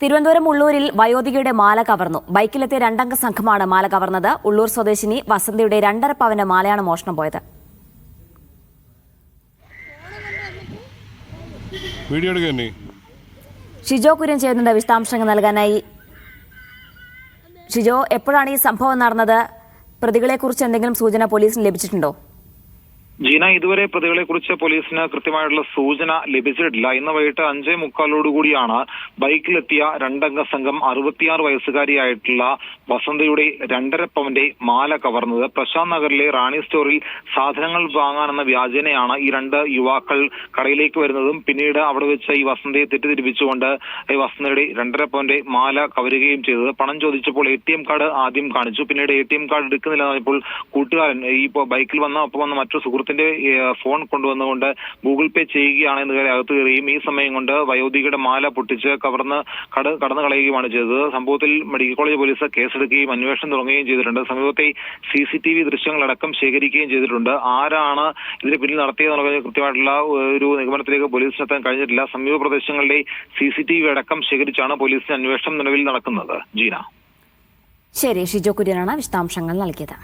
തിരുവനന്തപുരം ഉള്ളൂരിൽ വയോധികയുടെ മാല കവർന്നു. ബൈക്കിലെത്തിയ രണ്ടംഗ സംഘമാണ് മാല കവർന്നത്. ഉള്ളൂർ സ്വദേശിനി വസന്തിയുടെ രണ്ടര പവന്റെ മാലയാണ് മോഷണം പോയത്. ഷിജോ കുര്യൻ ചെയ്യുന്നുണ്ട് വിശദാംശങ്ങൾ നൽകാനായി. ഷിജോ എപ്പോഴാണ് ഈ സംഭവം നടന്നത്? പ്രതികളെക്കുറിച്ച് എന്തെങ്കിലും സൂചന പോലീസിന് ലഭിച്ചിട്ടുണ്ടോ? ജീന ഇതുവരെ പ്രതികളെ കുറിച്ച് പോലീസിന് കൃത്യമായിട്ടുള്ള സൂചന ലഭിച്ചിട്ടില്ല. ഇന്ന് വൈകിട്ട് അഞ്ചേ മുക്കാലോടുകൂടിയാണ് ബൈക്കിലെത്തിയ രണ്ടംഗ സംഘം അറുപത്തിയാറ് വയസ്സുകാരിയായിട്ടുള്ള വസന്തയുടെ രണ്ടര പവന്റെ മാല കവർന്നത്. പ്രശാന്ത് നഗറിലെ റാണി സ്റ്റോറിൽ സാധനങ്ങൾ വാങ്ങാനെന്ന വ്യാജേനയാണ് ഈ രണ്ട് യുവാക്കൾ കടയിലേക്ക് വരുന്നതും. പിന്നീട് അവിടെ വെച്ച് ഈ വസന്തയെ തെറ്റിദ്ധരിപ്പിച്ചുകൊണ്ട് ഈ വസന്തയുടെ രണ്ടര പവന്റെ മാല കവരുകയും ചെയ്തത്. പണം ചോദിച്ചപ്പോൾ എ കാർഡ് ആദ്യം കാണിച്ചു. പിന്നീട് എ കാർഡ് എടുക്കുന്നില്ല എന്നപ്പോൾ കൂട്ടുകാരൻ ഈ ബൈക്കിൽ വന്ന ഒപ്പം വന്ന മറ്റു സുഹൃത്തിന്റെ ഫോൺ കൊണ്ടുവന്നുകൊണ്ട് ഗൂഗിൾ പേ ചെയ്യുകയാണ് എന്ന് കയറി അകത്ത് കയറുകയും ഈ സമയം കൊണ്ട് വയോധികയുടെ മാല പൊട്ടിച്ച് കവർന്ന് കട കടന്നു കളയുകയുമാണ് ചെയ്തത്. സംഭവത്തിൽ മെഡിക്കൽ കോളേജ് പോലീസ് കേസെടുക്കുകയും അന്വേഷണം തുടങ്ങുകയും ചെയ്തിട്ടുണ്ട്. സമീപത്തെ സി സി ടി വി ദൃശ്യങ്ങളടക്കം ശേഖരിക്കുകയും ചെയ്തിട്ടുണ്ട്. ആരാണ് ഇതിന് പിന്നിൽ നടത്തിയതെന്നുള്ള കൃത്യമായിട്ടുള്ള ഒരു നിഗമനത്തിലേക്ക് പോലീസിനെത്താൻ കഴിഞ്ഞിട്ടില്ല. സമീപ പ്രദേശങ്ങളിലെ സി സി ടി വി അടക്കം ശേഖരിച്ചാണ് പോലീസിന് അന്വേഷണം നിലവിൽ നടക്കുന്നത്. ജീന. ശരി ഷിജോ കുര്യനാണ് വിശദാംശങ്ങൾ നൽകിയത്.